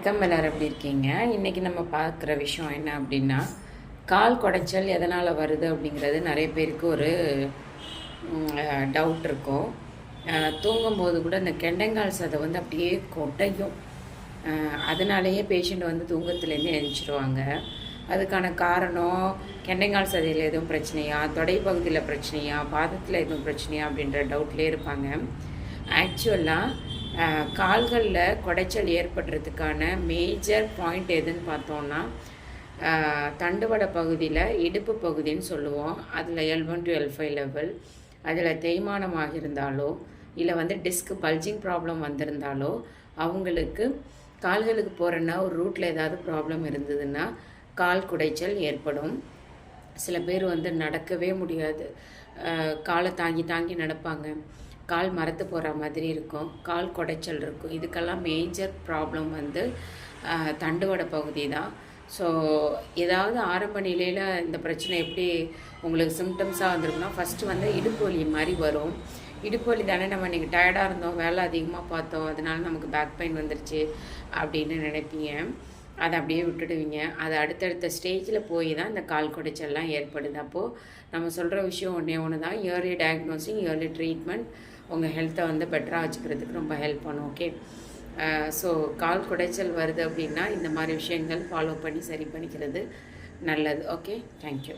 வணக்கம் எல்லாரும் எப்படி இருக்கீங்க? இன்றைக்கி நம்ம பார்க்குற விஷயம் என்ன அப்படின்னா கால் குடைச்சல் எதனால் வருது அப்படிங்கிறது நிறைய பேருக்கு ஒரு டவுட் இருக்கும். தூங்கும்போது கூட இந்த கெண்டங்கால் சதை வந்து அப்படியே கொட்டையும். அதனாலேயே பேஷண்ட் வந்து தூங்கத்துலேருந்து எழுந்திரிச்சிருவாங்க. அதுக்கான காரணம் கெண்டைங்கால் சதையில் எதுவும் பிரச்சனையா தொடை பகுதியில் பிரச்சனையா பாதத்தில் எதுவும் பிரச்சனையா அப்படின்ற டவுட்லேயே இருப்பாங்க. ஆக்சுவலாக கால்களில் குடைச்சல் ஏற்படுறதுக்கான மேஜர் பாயிண்ட் எதுன்னு பார்த்தோன்னா தண்டுவடை தண்டுவட பகுதியில் இடுப்பு பகுதின்னு சொல்லுவோம். அதில் L one to L five level அதில் தேய்மானமாக இருந்தாலோ இல்லை வந்து டிஸ்க் பல்ஜிங் ப்ராப்ளம் வந்திருந்தாலோ அவங்களுக்கு கால்களுக்கு போகிறன்னா ஒரு ரூட்டில் ஏதாவது ப்ராப்ளம் இருந்ததுன்னா கால் குடைச்சல் ஏற்படும். சில பேர் வந்து நடக்கவே முடியாது. காலை தாங்கி தாங்கி நடப்பாங்க. கால் மரத்து போகிற மாதிரி இருக்கும். கால் குடைச்சல் இருக்கும். இதுக்கெல்லாம் மேஜர் ப்ராப்ளம் வந்து அஹ், தண்டுவட பகுதி தான். ஸோ ஏதாவது ஆரம்ப நிலையில் இந்த பிரச்சனை எப்படி உங்களுக்கு சிம்டம்ஸாக வந்திருக்குன்னா ஃபஸ்ட்டு வந்து இடுப்பு வலி மாதிரி வரும். இடுப்பு வலி தானே நம்ம இன்றைக்கி டயர்டாக இருந்தோம் வேலை அதிகமாக பார்த்தோம் அதனால நமக்கு பேக் பெயின் வந்துருச்சு அப்படின்னு நினைப்பீங்க. அதை அப்படியே விட்டுடுவீங்க. அது அடுத்தடுத்த ஸ்டேஜில் போய் தான் இந்த கால் குடைச்சல்லாம் ஏற்படுது. அப்போது நம்ம சொல்கிற விஷயம் ஒன்றே ஒன்று தான் இயர்லி டயக்னோசிங் இயர்லி ட்ரீட்மெண்ட் உங்கள் ஹெல்த்தை வந்து பெட்டராக வச்சுக்கிறதுக்கு ரொம்ப ஹெல்ப் பண்ணும் ஓகே ஸோ கால் குடைச்சல் வருது அப்படின்னா இந்த மாதிரி விஷயங்கள் ஃபாலோ பண்ணி சரி பண்ணிக்கிறது நல்லது ஓகே தேங்க்யூ